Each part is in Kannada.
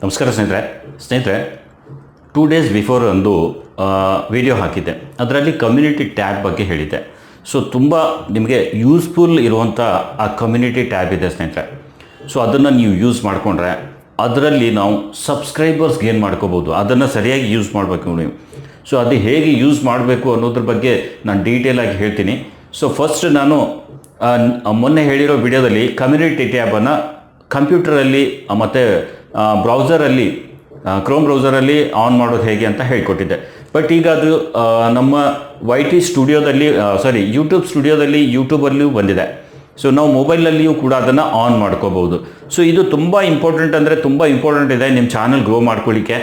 ನಮಸ್ಕಾರ ಸ್ನೇಹಿತರೆ. ಸ್ನೇಹಿತರೆ ಟೂ ಡೇಸ್ ಬಿಫೋರ್ ಒಂದು ವಿಡಿಯೋ ಹಾಕಿದ್ದೆ. ಅದರಲ್ಲಿ ಕಮ್ಯುನಿಟಿ ಟ್ಯಾಬ್ ಬಗ್ಗೆ ಹೇಳಿದ್ದೆ. ಸೊ ತುಂಬ ನಿಮಗೆ ಯೂಸ್ಫುಲ್ ಇರುವಂಥ ಆ ಕಮ್ಯುನಿಟಿ ಟ್ಯಾಬ್ ಇದೆ ಸ್ನೇಹಿತರೆ. ಸೊ ಅದನ್ನು ನೀವು ಯೂಸ್ ಮಾಡಿಕೊಂಡ್ರೆ ಅದರಲ್ಲಿ ನಾವು ಸಬ್ಸ್ಕ್ರೈಬರ್ಸ್ ಗೇನ್ ಮಾಡ್ಕೋಬೋದು. ಅದನ್ನು ಸರಿಯಾಗಿ ಯೂಸ್ ಮಾಡಬೇಕು ನೀವು. ಸೊ ಅದು ಹೇಗೆ ಯೂಸ್ ಮಾಡಬೇಕು ಅನ್ನೋದ್ರ ಬಗ್ಗೆ ನಾನು ಡೀಟೇಲಾಗಿ ಹೇಳ್ತೀನಿ. ಸೊ ಫಸ್ಟ್ ನಾನು ಮೊನ್ನೆ ಹೇಳಿರೋ ವಿಡಿಯೋದಲ್ಲಿ ಕಮ್ಯುನಿಟಿ ಟ್ಯಾಬನ್ನು ಕಂಪ್ಯೂಟರಲ್ಲಿ ಮತ್ತು ಬ್ರೌಸರಲ್ಲಿ ಕ್ರೋಮ್ ಬ್ರೌಸರಲ್ಲಿ ಆನ್ ಮಾಡೋದು ಹೇಗೆ ಅಂತ ಹೇಳಿಕೊಟ್ಟಿದ್ದೆ. ಬಟ್ ಈಗ ಅದು ನಮ್ಮ ವೈ ಟಿ ಸ್ಟುಡಿಯೋದಲ್ಲಿ ಸಾರಿ ಯೂಟ್ಯೂಬ್ ಸ್ಟುಡಿಯೋದಲ್ಲಿ ಯೂಟ್ಯೂಬಲ್ಲಿಯೂ ಬಂದಿದೆ. ಸೊ ನಾವು ಮೊಬೈಲಲ್ಲಿಯೂ ಕೂಡ ಅದನ್ನು ಆನ್ ಮಾಡ್ಕೋಬಹುದು ಸೊ ಇದು ತುಂಬ ಇಂಪಾರ್ಟೆಂಟ್ ಅಂದರೆ ತುಂಬ ಇಂಪಾರ್ಟೆಂಟ್ ಇದೆ ನಿಮ್ಮ ಚಾನಲ್ ಗ್ರೋ ಮಾಡ್ಕೊಳ್ಳಿಕ್ಕೆ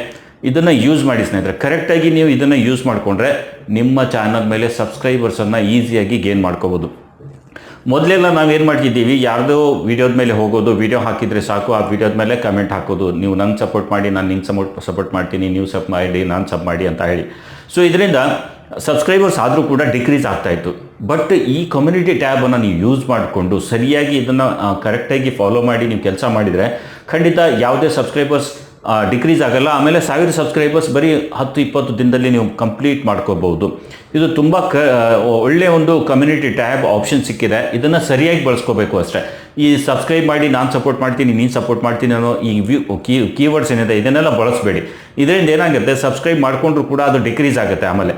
ಇದನ್ನು ಯೂಸ್ ಮಾಡಿ ಸ್ನೇಹಿತರೆ. ಕರೆಕ್ಟಾಗಿ ನೀವು ಇದನ್ನು ಯೂಸ್ ಮಾಡಿಕೊಂಡ್ರೆ ನಿಮ್ಮ ಚಾನಲ್ ಮೇಲೆ ಸಬ್ಸ್ಕ್ರೈಬರ್ಸನ್ನು ಈಸಿಯಾಗಿ ಗೇನ್ ಮಾಡ್ಕೋಬೋದು. ಮೊದಲೆಲ್ಲ ನಾವೇನು ಮಾಡ್ತಿದ್ದೀವಿ, ಯಾರ್ದೋ ವಿಡಿಯೋದ ಮೇಲೆ ಹೋಗೋದು, ವಿಡಿಯೋ ಹಾಕಿದರೆ ಸಾಕು, ಆ ವಿಡಿಯೋದ ಮೇಲೆ ಕಮೆಂಟ್ ಹಾಕೋದು, ನೀವು ನಂಗೆ ಸಪೋರ್ಟ್ ಮಾಡಿ, ನಾನು ನಿನ್ನ ಸಪೋರ್ಟ್ ಸಪೋರ್ಟ್ ಮಾಡ್ತೀನಿ, ನೀವು ಸಪ್ ಮಾಡಿ, ನಾನು ಸಬ್ ಮಾಡಿ ಅಂತ ಹೇಳಿ. ಸೊ ಇದರಿಂದ ಸಬ್ಸ್ಕ್ರೈಬರ್ಸ್ ಆದರೂ ಕೂಡ ಡಿಕ್ರೀಸ್ ಆಗ್ತಾ ಇತ್ತು. ಬಟ್ ಈ ಕಮ್ಯುನಿಟಿ ಟ್ಯಾಬನ್ನು ನೀವು ಯೂಸ್ ಮಾಡಿಕೊಂಡು, ಸರಿಯಾಗಿ ಇದನ್ನು ಕರೆಕ್ಟಾಗಿ ಫಾಲೋ ಮಾಡಿ, ನೀವು ಕೆಲಸ ಮಾಡಿದರೆ ಖಂಡಿತ ಯಾವುದೇ ಸಬ್ಸ್ಕ್ರೈಬರ್ಸ್ ಡಿಕ್ರೀಸ್ ಆಗಲ್ಲ. ಆಮೇಲೆ ಸಾವಿರ ಸಬ್ಸ್ಕ್ರೈಬರ್ಸ್ ಬರೀ ಹತ್ತು, ಇಪ್ಪತ್ತು ದಿನದಲ್ಲಿ ನೀವು ಕಂಪ್ಲೀಟ್ ಮಾಡ್ಕೋಬಹುದು. ಇದು ತುಂಬ ಕ ಒಳ್ಳೆಯ ಒಂದು ಕಮ್ಯುನಿಟಿ ಟ್ಯಾಬ್ ಆಪ್ಷನ್ ಸಿಕ್ಕಿದೆ. ಇದನ್ನು ಸರಿಯಾಗಿ ಬಳಸ್ಕೋಬೇಕು ಅಷ್ಟೇ. ಈ ಸಬ್ಸ್ಕ್ರೈಬ್ ಮಾಡಿ, ನಾನು ಸಪೋರ್ಟ್ ಮಾಡ್ತೀನಿ, ನೀನು ಸಪೋರ್ಟ್ ಮಾಡ್ತೀನಿ ಅನ್ನೋ ಈ ವ್ಯೂ ಕೀ ಕೀವರ್ಡ್ಸ್ ಏನಿದೆ, ಇದನ್ನೆಲ್ಲ ಬಳಸಬೇಡಿ. ಇದರಿಂದ ಏನಾಗುತ್ತೆ? ಸಬ್ಸ್ಕ್ರೈಬ್ ಮಾಡಿಕೊಂಡ್ರು ಕೂಡ ಅದು ಡಿಕ್ರೀಸ್ ಆಗುತ್ತೆ ಆಮೇಲೆ.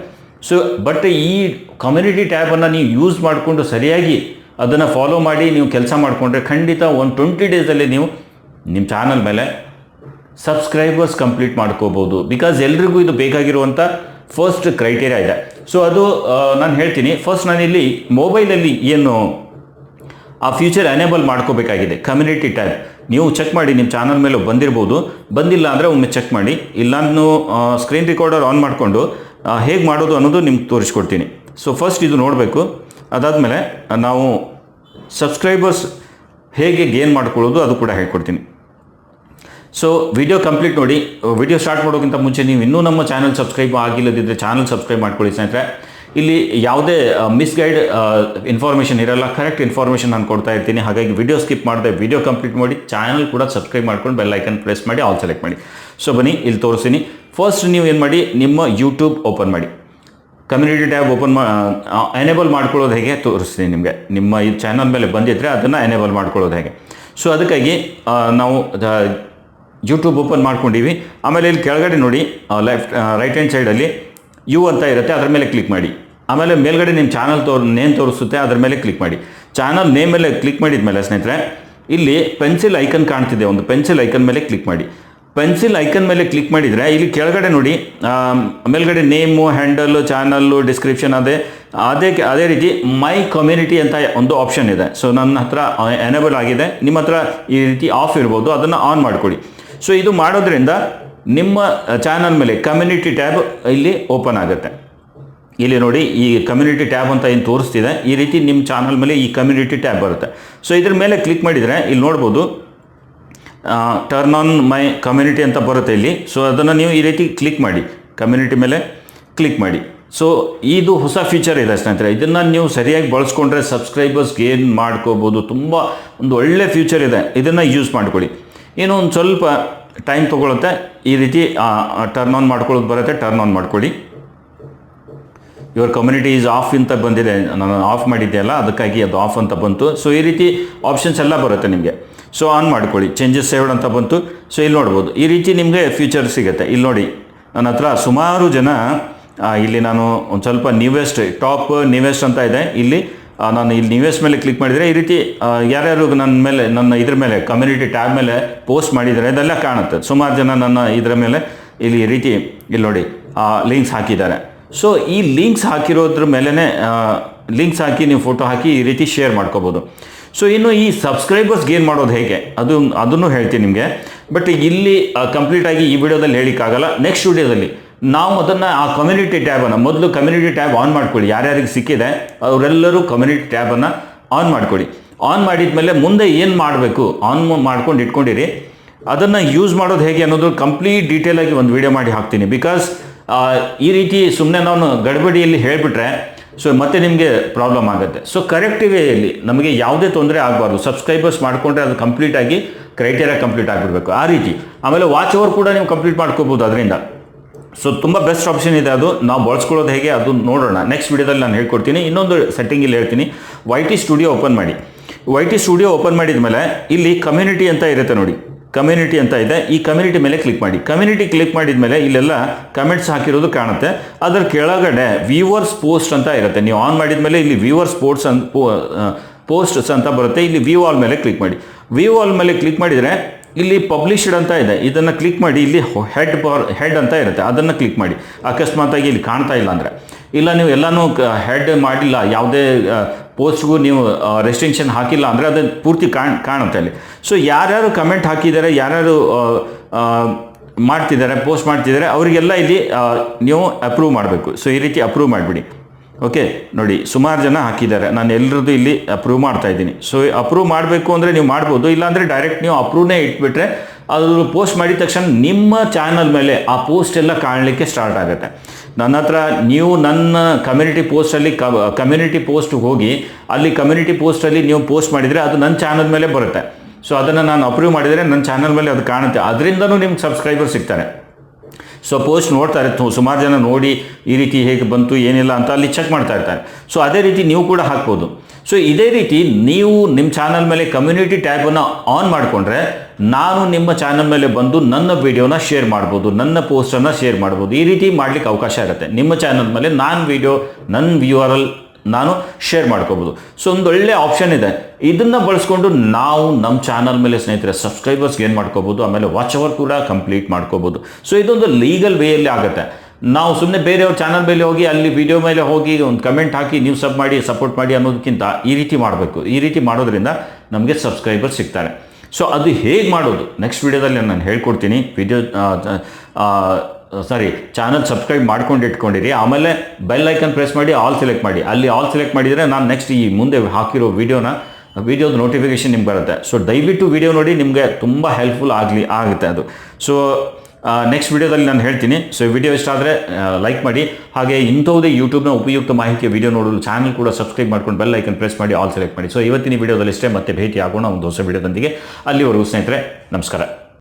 ಸೊ ಬಟ್ ಈ ಕಮ್ಯುನಿಟಿ ಟ್ಯಾಬನ್ನು ನೀವು ಯೂಸ್ ಮಾಡಿಕೊಂಡು ಸರಿಯಾಗಿ ಅದನ್ನು ಫಾಲೋ ಮಾಡಿ, ನೀವು ಕೆಲಸ ಮಾಡಿಕೊಂಡ್ರೆ ಖಂಡಿತ ಒಂದು ಟ್ವೆಂಟಿ ಡೇಸಲ್ಲಿ ನೀವು ನಿಮ್ಮ ಚಾನಲ್ ಮೇಲೆ ಸಬ್ಸ್ಕ್ರೈಬರ್ಸ್ ಕಂಪ್ಲೀಟ್ ಮಾಡ್ಕೋಬೋದು. ಬಿಕಾಸ್ ಎಲ್ರಿಗೂ ಇದು ಬೇಕಾಗಿರುವಂಥ ಫಸ್ಟ್ ಕ್ರೈಟೇರಿಯಾ ಇದೆ. ಸೊ ಅದು ನಾನು ಹೇಳ್ತೀನಿ. ಫಸ್ಟ್ ನಾನಿಲ್ಲಿ ಮೊಬೈಲಲ್ಲಿ ಏನು, ಆ ಫ್ಯೂಚರ್ ಎನೇಬಲ್ ಮಾಡ್ಕೋಬೇಕಾಗಿದೆ. ಕಮ್ಯುನಿಟಿ ಟ್ಯಾಬ್ ನೀವು ಚೆಕ್ ಮಾಡಿ ನಿಮ್ಮ ಚಾನಲ್ ಮೇಲೆ ಬಂದಿರ್ಬೋದು. ಬಂದಿಲ್ಲ ಅಂದರೆ ಒಮ್ಮೆ ಚೆಕ್ ಮಾಡಿ. ಇಲ್ಲ ನಾನು ಸ್ಕ್ರೀನ್ ರಿಕಾರ್ಡರ್ ಆನ್ ಮಾಡಿಕೊಂಡು ಹೇಗೆ ಮಾಡೋದು ಅನ್ನೋದು ನಿಮ್ಗೆ ತೋರಿಸ್ಕೊಡ್ತೀನಿ. ಸೊ ಫಸ್ಟ್ ಇದು ನೋಡಬೇಕು. ಅದಾದಮೇಲೆ ನಾವು ಸಬ್ಸ್ಕ್ರೈಬರ್ಸ್ ಹೇಗೆ ಗೇನ್ ಮಾಡ್ಕೊಳ್ಳೋದು ಅದು ಕೂಡ ಹೇಳ್ಕೊಡ್ತೀನಿ. ಸೊ ವಿಡಿಯೋ ಕಂಪ್ಲೀಟ್ ನೋಡಿ ವಿಡಿಯೋ ಸ್ಟಾರ್ಟ್ ಮಾಡೋಕ್ಕಿಂತ ಮುಂಚೆ ನೀವು ಇನ್ನೂ ನಮ್ಮ ಚಾನಲ್ ಸಬ್ಸ್ಕ್ರೈಬ್ ಆಗಿಲ್ಲದಿದ್ದರೆ ಚಾನಲ್ ಸಬ್ಸ್ಕ್ರೈಬ್ ಮಾಡ್ಕೊಳ್ಳಿ ಸ್ನೇಹಿತರೆ. ಇಲ್ಲಿ ಯಾವುದೇ ಮಿಸ್ಗೈಡ್ ಇನ್ಫಾರ್ಮೇಷನ್ ಇರಲ್ಲ ಕರೆಕ್ಟ್ ಇನ್ಫಾರ್ಮೇಷನ್ ನಾನು ಕೊಡ್ತಾ ಇರ್ತೀನಿ. ಹಾಗಾಗಿ ವಿಡಿಯೋ ಸ್ಕಿಪ್ ಮಾಡಿದೆ ವಿಡಿಯೋ ಕಂಪ್ಲೀಟ್ ಮಾಡಿ ಚಾನಲ್ ಕೂಡ ಸಬ್ಸ್ಕ್ರೈಬ್ ಮಾಡ್ಕೊಂಡು ಬೆಲ್ ಐಕನ್ ಪ್ರೆಸ್ ಮಾಡಿ ಆಲ್ ಸೆಲೆಕ್ಟ್ ಮಾಡಿ. ಸೊ ಬನ್ನಿ, ಇಲ್ಲಿ ತೋರಿಸ್ತೀನಿ. ಫಸ್ಟ್ ನೀವು ಏನು ಮಾಡಿ? ನಿಮ್ಮ ಯೂಟ್ಯೂಬ್ ಓಪನ್ ಮಾಡಿ. ಕಮ್ಯುನಿಟಿ ಟ್ಯಾಬ್ ಓಪನ್ ಮಾ ಎನೇಬಲ್ ಮಾಡ್ಕೊಳ್ಳೋದು ಹೇಗೆ? ತೋರಿಸ್ತೀನಿ ನಿಮಗೆ. ನಿಮ್ಮ ಈ ಚಾನಲ್ ಮೇಲೆ ಬಂದಿದ್ದರೆ ಅದನ್ನು ಎನೇಬಲ್ ಮಾಡ್ಕೊಳ್ಳೋದು ಹೇಗೆ? ಸೊ ಅದಕ್ಕಾಗಿ ನಾವು ಯೂಟ್ಯೂಬ್ ಓಪನ್ ಮಾಡ್ಕೊಂಡಿವಿ. ಆಮೇಲೆ ಇಲ್ಲಿ ಕೆಳಗಡೆ ನೋಡಿ ಲೆಫ್ಟ್ ರೈಟ್ ಹ್ಯಾಂಡ್ ಸೈಡಲ್ಲಿ ಯು ಅಂತ ಇರುತ್ತೆ, ಅದರ ಮೇಲೆ ಕ್ಲಿಕ್ ಮಾಡಿ. ಆಮೇಲೆ ಮೇಲ್ಗಡೆ ನಿಮ್ಮ ಚಾನಲ್ ತೋರ್ ನೇಮ್ ತೋರಿಸುತ್ತೆ, ಅದರ ಮೇಲೆ ಕ್ಲಿಕ್ ಮಾಡಿ. ಚಾನಲ್ ನೇಮ್ ಮೇಲೆ ಕ್ಲಿಕ್ ಮಾಡಿದ ಮೇಲೆ ಸ್ನೇಹಿತರೆ, ಇಲ್ಲಿ ಪೆನ್ಸಿಲ್ ಐಕನ್ ಕಾಣ್ತಿದೆ, ಒಂದು ಪೆನ್ಸಿಲ್ ಐಕನ್ ಮೇಲೆ ಕ್ಲಿಕ್ ಮಾಡಿ. ಪೆನ್ಸಿಲ್ ಐಕನ್ ಮೇಲೆ ಕ್ಲಿಕ್ ಮಾಡಿದರೆ, ಇಲ್ಲಿ ಕೆಳಗಡೆ ನೋಡಿ ಮೇಲ್ಗಡೆ ನೇಮು ಹ್ಯಾಂಡಲ್ಲು ಚಾನಲ್ಲು ಡಿಸ್ಕ್ರಿಪ್ಷನ್ ಅದೇ ಅದೇ ಅದೇ ರೀತಿ ಮೈ ಕಮ್ಯುನಿಟಿ ಅಂತ ಒಂದು ಆಪ್ಷನ್ ಇದೆ. ಸೊ ನನ್ನ ಹತ್ರ ಎನೇಬಲ್ ಆಗಿದೆ. ನಿಮ್ಮ ಹತ್ರ ಈ ರೀತಿ ಆಫ್ ಇರ್ಬೋದು, ಅದನ್ನು ಆನ್ ಮಾಡಿಕೊಡಿ ಸೊ ಇದು ಮಾಡೋದ್ರಿಂದ ನಿಮ್ಮ ಚಾನಲ್ ಮೇಲೆ ಕಮ್ಯುನಿಟಿ ಟ್ಯಾಬ್ ಇಲ್ಲಿ ಓಪನ್ ಆಗುತ್ತೆ. ಇಲ್ಲಿ ನೋಡಿ, ಈ ಕಮ್ಯುನಿಟಿ ಟ್ಯಾಬ್ ಅಂತ ಏನು ತೋರಿಸ್ತಿದೆ, ಈ ರೀತಿ ನಿಮ್ಮ ಚಾನಲ್ ಮೇಲೆ ಈ ಕಮ್ಯುನಿಟಿ ಟ್ಯಾಬ್ ಬರುತ್ತೆ. ಸೊ ಇದ್ರ ಮೇಲೆ ಕ್ಲಿಕ್ ಮಾಡಿದರೆ ಇಲ್ಲಿ ನೋಡ್ಬೋದು ಟರ್ನ್ ಆನ್ ಮೈ ಕಮ್ಯುನಿಟಿ ಅಂತ ಬರುತ್ತೆ ಇಲ್ಲಿ. ಸೊ ಅದನ್ನು ನೀವು ಈ ರೀತಿ ಕ್ಲಿಕ್ ಮಾಡಿ ಕಮ್ಯುನಿಟಿ ಮೇಲೆ ಕ್ಲಿಕ್ ಮಾಡಿ. ಸೊ ಇದು ಹೊಸ ಫೀಚರ್ ಇದೆ ಸ್ನೇಹಿತರೆ. ಇದನ್ನು ನೀವು ಸರಿಯಾಗಿ ಬಳಸ್ಕೊಂಡ್ರೆ ಸಬ್ಸ್ಕ್ರೈಬರ್ಸ್ ಗೇನ್ ಮಾಡ್ಕೋಬೋದು, ತುಂಬ ಒಂದು ಒಳ್ಳೆ ಫ್ಯೂಚರ್ ಇದೆ. ಇದನ್ನು ಯೂಸ್ ಮಾಡ್ಕೊಳ್ಳಿ. ಏನೋ ಸ್ವಲ್ಪ ಟೈಮ್ ತೊಗೊಳುತ್ತೆ. ಈ ರೀತಿ ಟರ್ನ್ ಆನ್ ಮಾಡ್ಕೊಳ್ಳೋದು ಬರುತ್ತೆ. ಟರ್ನ್ ಆನ್ ಮಾಡ್ಕೊಳ್ಳಿ. ಯುವರ್ ಕಮ್ಯುನಿಟಿ ಈಸ್ ಆಫ್ ಅಂತ ಬಂದಿದೆ. ನಾನು ಆಫ್ ಮಾಡಿದ್ದೆಯಲ್ಲ ಅದಕ್ಕಾಗಿ ಅದು ಆಫ್ ಅಂತ ಬಂತು. ಸೊ ಈ ರೀತಿ ಆಪ್ಷನ್ಸ್ ಎಲ್ಲ ಬರುತ್ತೆ ನಿಮಗೆ. ಸೊ ಆನ್ ಮಾಡ್ಕೊಳ್ಳಿ. ಚೇಂಜಸ್ ಸೇವ್ಡ್ ಅಂತ ಬಂತು. ಸೊ ಇಲ್ಲಿ ನೋಡ್ಬೋದು. ಈ ರೀತಿ ನಿಮಗೆ ಫ್ಯೂಚರ್ ಸಿಗುತ್ತೆ. ಇಲ್ಲಿ ನೋಡಿ, ನನ್ನ ಹತ್ರ ಸುಮಾರು ಜನ ಇಲ್ಲಿ ನಾನು ಒಂದು ಸ್ವಲ್ಪ ನ್ಯೂವೆಸ್ಟ್ ಟಾಪ್ ನ್ಯೂವೆಸ್ಟ್ ಅಂತ ಇದೆ. ಇಲ್ಲಿ ನಾನು ಇಲ್ಲಿ ನ್ಯೂಸ್ ಮೇಲೆ ಕ್ಲಿಕ್ ಮಾಡಿದರೆ ಈ ರೀತಿ ಯಾರ್ಯಾರು ನನ್ನ ಮೇಲೆ, ನನ್ನ ಇದ್ರ ಮೇಲೆ ಕಮ್ಯುನಿಟಿ ಟ್ಯಾಬ್ ಮೇಲೆ ಪೋಸ್ಟ್ ಮಾಡಿದ್ದಾರೆ ಅದೆಲ್ಲ ಕಾಣುತ್ತೆ. ಸುಮಾರು ಜನ ನನ್ನ ಇದರ ಮೇಲೆ ಇಲ್ಲಿ ಈ ರೀತಿ ಇಲ್ಲಿ ನೋಡಿ ಲಿಂಕ್ಸ್ ಹಾಕಿದ್ದಾರೆ. ಸೊ ಈ ಲಿಂಕ್ಸ್ ಹಾಕಿರೋದ್ರ ಮೇಲೇ ಲಿಂಕ್ಸ್ ಹಾಕಿ ನೀವು ಫೋಟೋ ಹಾಕಿ ಈ ರೀತಿ ಶೇರ್ ಮಾಡ್ಕೋಬೋದು. ಸೊ ಇನ್ನು ಈ ಸಬ್ಸ್ಕ್ರೈಬರ್ಸ್ ಗೇನ್ ಮಾಡೋದು ಹೇಗೆ? ಅದು, ಅದನ್ನು ಹೇಳ್ತೀನಿ ನಿಮಗೆ. ಬಟ್ ಇಲ್ಲಿ ಕಂಪ್ಲೀಟಾಗಿ ಈ ವಿಡಿಯೋದಲ್ಲಿ ಹೇಳಿಕ್ಕಾಗಲ್ಲ. ನೆಕ್ಸ್ಟ್ ವಿಡಿಯೋದಲ್ಲಿ ನಾವು ಅದನ್ನು ಆ ಕಮ್ಯುನಿಟಿ ಟ್ಯಾಬನ್ನು ಮೊದಲು ಕಮ್ಯುನಿಟಿ ಟ್ಯಾಬ್ ಆನ್ ಮಾಡ್ಕೊಳ್ಳಿ. ಯಾರ್ಯಾರಿಗೆ ಸಿಕ್ಕಿದೆ, ಅವರೆಲ್ಲರೂ ಕಮ್ಯುನಿಟಿ ಟ್ಯಾಬನ್ನು ಆನ್ ಮಾಡ್ಕೊಳ್ಳಿ. ಆನ್ ಮಾಡಿದ ಮೇಲೆ ಮುಂದೆ ಏನು ಮಾಡಬೇಕು ಆನ್ ಮಾಡ್ಕೊಂಡು ಇಟ್ಕೊಂಡಿರಿ. ಅದನ್ನು ಯೂಸ್ ಮಾಡೋದು ಹೇಗೆ ಅನ್ನೋದು ಕಂಪ್ಲೀಟ್ ಡೀಟೇಲಾಗಿ ಒಂದು ವಿಡಿಯೋ ಮಾಡಿ ಹಾಕ್ತೀನಿ. ಬಿಕಾಸ್ ಈ ರೀತಿ ಸುಮ್ಮನೆ ನಾನು ಗಡಬಡಿಯಲ್ಲಿ ಹೇಳಿಬಿಟ್ರೆ ಸೊ ಮತ್ತೆ ನಿಮಗೆ ಪ್ರಾಬ್ಲಮ್ ಆಗುತ್ತೆ. ಸೊ ಕರೆಕ್ಟ್ ವೇಯಲ್ಲಿ ನಮಗೆ ಯಾವುದೇ ತೊಂದರೆ ಆಗಬಾರ್ದು. ಸಬ್ಸ್ಕ್ರೈಬರ್ಸ್ ಮಾಡಿಕೊಂಡ್ರೆ ಅದು ಕಂಪ್ಲೀಟಾಗಿ ಕ್ರೈಟೇರಿಯಾ ಕಂಪ್ಲೀಟ್ ಆಗಿಬಿಡ್ಬೇಕು. ಆ ರೀತಿ. ಆಮೇಲೆ ವಾಚ್ ಓವರ್ ಕೂಡ ನೀವು ಕಂಪ್ಲೀಟ್ ಮಾಡ್ಕೋಬೋದು ಅದರಿಂದ. ಸೊ ತುಂಬ ಬೆಸ್ಟ್ ಆಪ್ಷನ್ ಇದೆ ಅದು. ನಾವು ಬಳಸ್ಕೊಳ್ಳೋದು ಹೇಗೆ ಅದು ನೋಡೋಣ. ನೆಕ್ಸ್ಟ್ ವಿಡಿಯೋದಲ್ಲಿ ನಾನು ಹೇಳ್ಕೊಡ್ತೀನಿ. ಇನ್ನೊಂದು ಸೆಟ್ಟಿಂಗ್ ಇಲ್ಲಿ ಹೇಳ್ತೀನಿ. ವೈ ಟಿ ಸ್ಟುಡಿಯೋ ಓಪನ್ ಮಾಡಿ. ವೈ ಟಿ ಸ್ಟುಡಿಯೋ ಓಪನ್ ಮಾಡಿದ ಮೇಲೆ ಇಲ್ಲಿ ಕಮ್ಯುನಿಟಿ ಅಂತ ಇರುತ್ತೆ ನೋಡಿ. ಕಮ್ಯುನಿಟಿ ಅಂತ ಇದೆ. ಈ ಕಮ್ಯುನಿಟಿ ಮೇಲೆ ಕ್ಲಿಕ್ ಮಾಡಿ. ಕಮ್ಯುನಿಟಿ ಕ್ಲಿಕ್ ಮಾಡಿದ ಮೇಲೆ ಇಲ್ಲೆಲ್ಲ ಕಮೆಂಟ್ಸ್ ಹಾಕಿರೋದು ಕಾಣುತ್ತೆ. ಅದರ ಕೆಳಗಡೆ ವ್ಯೂವರ್ಸ್ ಪೋಸ್ಟ್ ಅಂತ ಇರುತ್ತೆ. ನೀವು ಆನ್ ಮಾಡಿದ ಮೇಲೆ ಇಲ್ಲಿ ವ್ಯೂವರ್ಸ್ ಸ್ಪೋರ್ಟ್ಸ್ ಅಂತ ಪೋಸ್ಟ್ಸ್ ಅಂತ ಬರುತ್ತೆ. ಇಲ್ಲಿ ವ್ಯೂ ಆಲ್ ಮೇಲೆ ಕ್ಲಿಕ್ ಮಾಡಿ. ವ್ಯೂ ಆಲ್ ಮೇಲೆ ಕ್ಲಿಕ್ ಮಾಡಿದರೆ ಇಲ್ಲಿ ಪಬ್ಲಿಷ್ಡ್ ಅಂತ ಇದೆ. ಇದನ್ನು ಕ್ಲಿಕ್ ಮಾಡಿ, ಇಲ್ಲಿ ಹೆಡ್ ಬಾರ್ ಹೆಡ್ ಅಂತ ಇರುತ್ತೆ. ಅದನ್ನು ಕ್ಲಿಕ್ ಮಾಡಿ. ಅಕಸ್ಮಾತಾಗಿ ಇಲ್ಲಿ ಕಾಣ್ತಾ ಇಲ್ಲ ಅಂದರೆ. ಇಲ್ಲ, ನೀವು ಎಲ್ಲನೂ ಹೆಡ್ ಮಾಡಿಲ್ಲ. ಯಾವುದೇ ಪೋಸ್ಟ್ಗೂ ನೀವು ರೆಸ್ಟ್ರಿಕ್ಷನ್ ಹಾಕಿಲ್ಲ ಅಂದರೆ ಅದನ್ನು ಪೂರ್ತಿ ಕಾಣ್, ಕಾಣುತ್ತೆ ಅಲ್ಲಿ. ಸೊ ಯಾರ್ಯಾರು ಕಮೆಂಟ್ ಹಾಕಿದ್ದಾರೆ, ಯಾರ್ಯಾರು ಮಾಡ್ತಿದ್ದಾರೆ ಪೋಸ್ಟ್ ಮಾಡ್ತಿದ್ದಾರೆ, ಅವರಿಗೆಲ್ಲ ಇಲ್ಲಿ ನೀವು ಅಪ್ರೂವ್ ಮಾಡಬೇಕು. ಸೊ ಈ ರೀತಿ ಅಪ್ರೂವ್ ಮಾಡಿಬಿಡಿ. ಓಕೆ ನೋಡಿ, ಸುಮಾರು ಜನ ಹಾಕಿದ್ದಾರೆ. ನಾನು ಎಲ್ಲರದ್ದು ಇಲ್ಲಿ ಅಪ್ರೂವ್ ಮಾಡ್ತಾ ಇದ್ದೀನಿ. ಸೊ ಅಪ್ರೂವ್ ಮಾಡಬೇಕು ಅಂದರೆ ನೀವು ಮಾಡ್ಬೋದು, ಇಲ್ಲಾಂದರೆ ಡೈರೆಕ್ಟ್ ನೀವು ಅಪ್ರೂವ್ನೇ ಇಟ್ಬಿಟ್ರೆ ಅದು ಪೋಸ್ಟ್ ಮಾಡಿದ ತಕ್ಷಣ ನಿಮ್ಮ ಚಾನಲ್ ಮೇಲೆ ಆ ಪೋಸ್ಟ್ ಎಲ್ಲ ಕಾಣಲಿಕ್ಕೆ ಸ್ಟಾರ್ಟ್ ಆಗುತ್ತೆ. ನನ್ನ ಹತ್ರ ನೀವು ನನ್ನ ಕಮ್ಯುನಿಟಿ ಪೋಸ್ಟಲ್ಲಿ ಕಮ್ಯುನಿಟಿ ಪೋಸ್ಟ್ ಹೋಗಿ, ಅಲ್ಲಿ ಕಮ್ಯುನಿಟಿ ಪೋಸ್ಟಲ್ಲಿ ನೀವು ಪೋಸ್ಟ್ ಮಾಡಿದರೆ ಅದು ನನ್ನ ಚಾನಲ್ ಮೇಲೆ ಬರುತ್ತೆ. ಸೊ ಅದನ್ನು ನಾನು ಅಪ್ರೂವ್ ಮಾಡಿದರೆ ನನ್ನ ಚಾನಲ್ ಮೇಲೆ ಅದು ಕಾಣುತ್ತೆ. ಅದರಿಂದನೂ ನಿಮ್ಗೆ ಸಬ್ಸ್ಕ್ರೈಬರ್ ಸಿಗ್ತಾರೆ. ಸೊ ಪೋಸ್ಟ್ ನೋಡ್ತಾ ಇರ್ತಾರೆ. ಸುಮಾರು ಜನ ನೋಡಿ ಈ ರೀತಿ ಹೇಗೆ ಬಂತು, ಏನಿಲ್ಲ ಅಂತ ಅಲ್ಲಿ ಚೆಕ್ ಮಾಡ್ತಾ ಇರ್ತಾರೆ. ಸೊ ಅದೇ ರೀತಿ ನೀವು ಕೂಡ ಹಾಕ್ಬೋದು. ಸೊ ಇದೇ ರೀತಿ ನೀವು ನಿಮ್ಮ ಚಾನಲ್ ಮೇಲೆ ಕಮ್ಯುನಿಟಿ ಟ್ಯಾಬನ್ನು ಆನ್ ಮಾಡಿಕೊಂಡ್ರೆ ನಾನು ನಿಮ್ಮ ಚಾನಲ್ ಮೇಲೆ ಬಂದು ನನ್ನ ವೀಡಿಯೋನ ಶೇರ್ ಮಾಡ್ಬೋದು, ನನ್ನ ಪೋಸ್ಟನ್ನು ಶೇರ್ ಮಾಡ್ಬೋದು. ಈ ರೀತಿ ಮಾಡಲಿಕ್ಕೆ ಅವಕಾಶ ಇರುತ್ತೆ. ನಿಮ್ಮ ಚಾನಲ್ ಮೇಲೆ ನಾನು ವೀಡಿಯೋ ನನ್ನ ವ್ಯೂವರಲ್ಲಿ ನಾನು ಶೇರ್ ಮಾಡ್ಕೋಬೋದು. ಸೊ ಒಂದು ಒಳ್ಳೆ ಆಪ್ಷನ್ ಇದೆ. ಇದನ್ನು ಬಳಸ್ಕೊಂಡು ನಾವು ನಮ್ಮ ಚಾನಲ್ ಮೇಲೆ ಸ್ನೇಹಿತರೆ ಸಬ್ಸ್ಕ್ರೈಬರ್ಸ್ ಏನು ಮಾಡ್ಕೋಬೋದು, ಆಮೇಲೆ ವಾಚ್ ಅವರ್ ಕೂಡ ಕಂಪ್ಲೀಟ್ ಮಾಡ್ಕೋಬೋದು. ಸೊ ಇದೊಂದು ಲೀಗಲ್ ವೇಯಲ್ಲಿ ಆಗುತ್ತೆ. ನಾವು ಸುಮ್ಮನೆ ಬೇರೆಯವ್ರ ಚಾನಲ್ ಮೇಲೆ ಹೋಗಿ, ಅಲ್ಲಿ ವಿಡಿಯೋ ಮೇಲೆ ಹೋಗಿ ಒಂದು ಕಮೆಂಟ್ ಹಾಕಿ, ನೀವು ಸಬ್ ಮಾಡಿ ಸಪೋರ್ಟ್ ಮಾಡಿ ಅನ್ನೋದಕ್ಕಿಂತ ಈ ರೀತಿ ಮಾಡಬೇಕು. ಈ ರೀತಿ ಮಾಡೋದ್ರಿಂದ ನಮಗೆ ಸಬ್ಸ್ಕ್ರೈಬರ್ ಸಿಗ್ತಾರೆ. ಸೊ ಅದು ಹೇಗೆ ಮಾಡೋದು? ನೆಕ್ಸ್ಟ್ ವಿಡಿಯೋದಲ್ಲಿ ನಾನು ಹೇಳ್ಕೊಡ್ತೀನಿ. ವಿಡಿಯೋ ಸಾರಿ ಚಾನಲ್ ಸಬ್ಸ್ಕ್ರೈಬ್ ಮಾಡ್ಕೊಂಡು ಇಟ್ಕೊಂಡಿರಿ. ಆಮೇಲೆ ಬೆಲ್ ಐಕನ್ ಪ್ರೆಸ್ ಮಾಡಿ ಆಲ್ ಸೆಲೆಕ್ಟ್ ಮಾಡಿ. ಅಲ್ಲಿ ಆಲ್ ಸೆಲೆಕ್ಟ್ ಮಾಡಿದರೆ ನಾನು ನೆಕ್ಸ್ಟ್ ಈ ಮುಂದೆ ಹಾಕಿರೋ ವಿಡಿಯೋನ ವಿಡಿಯೋದ ನೋಟಿಫಿಕೇಶನ್ ನಿಮ್ಗೆ ಬರುತ್ತೆ. ಸೊ ದಯವಿಟ್ಟು ವಿಡಿಯೋ ನೋಡಿ, ನಿಮಗೆ ತುಂಬ ಹೆಲ್ಪ್ಫುಲ್ ಆಗಲಿ, ಆಗುತ್ತೆ ಅದು. ಸೊ ನೆಕ್ಸ್ಟ್ ವಿಡಿಯೋದಲ್ಲಿ ನಾನು ಹೇಳ್ತೀನಿ. ಸೊ ವಿಡಿಯೋ ಇಷ್ಟ ಆದರೆ ಲೈಕ್ ಮಾಡಿ. ಹಾಗೆ ಇಂಥವುದೇ ಯೂಟ್ಯೂಬ್ನ ಉಪಯುಕ್ತ ಮಾಹಿತಿಯ ವಿಡಿಯೋ ನೋಡಲು ಚಾನಲ್ ಕೂಡ ಸಬ್ಸ್ಕ್ರೈಬ್ ಮಾಡ್ಕೊಂಡು ಬೆಲ್ ಐಕನ್ ಪ್ರೆಸ್ ಮಾಡಿ ಆಲ್ ಸೆಲೆಕ್ಟ್ ಮಾಡಿ. ಸೊ ಇವತ್ತಿನ ವಿಡಿಯೋದಲ್ಲಿ ಇಷ್ಟೇ, ಮತ್ತೆ ಭೇಟಿ ಆಗೋಣ ಒಂದು ಹೊಸ ವಿಡಿಯೋದೊಂದಿಗೆ ಅಲ್ಲಿವರೆಗೂ ಸ್ನೇಹಿತರೆ, ನಮಸ್ಕಾರ.